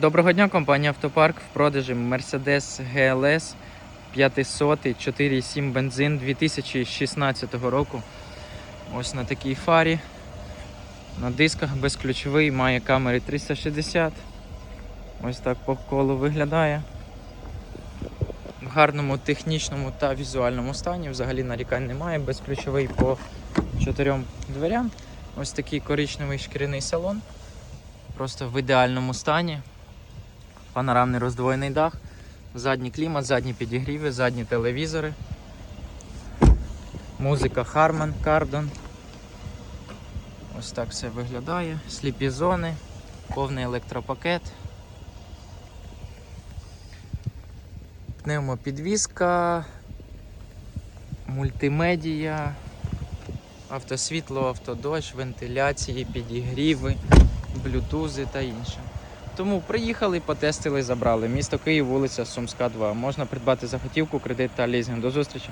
Доброго дня, компанія Автопарк в продажі Mercedes GLS 500 4,7 бензин 2016 року. Ось на такій фарі. На дисках безключовий, має камери 360. Ось так по колу виглядає. В гарному технічному та візуальному стані. Взагалі нарікань немає. Безключовий по чотирьом дверям. Ось такий коричневий шкіряний салон. Просто в ідеальному стані. Панорамний роздвоєний дах, задній клімат, задні підігріви, задні телевізори. Музика Harman Kardon. Ось так все виглядає. Сліпі зони, повний електропакет. Пневмопідвізка, мультимедія, автосвітло, автодощ, вентиляції, підігріви, блютузи та інше. Тому приїхали, потестили, забрали. Місто Київ, вулиця Сумська, 2. Можна придбати за готівку, кредит та лізинг. До зустрічі!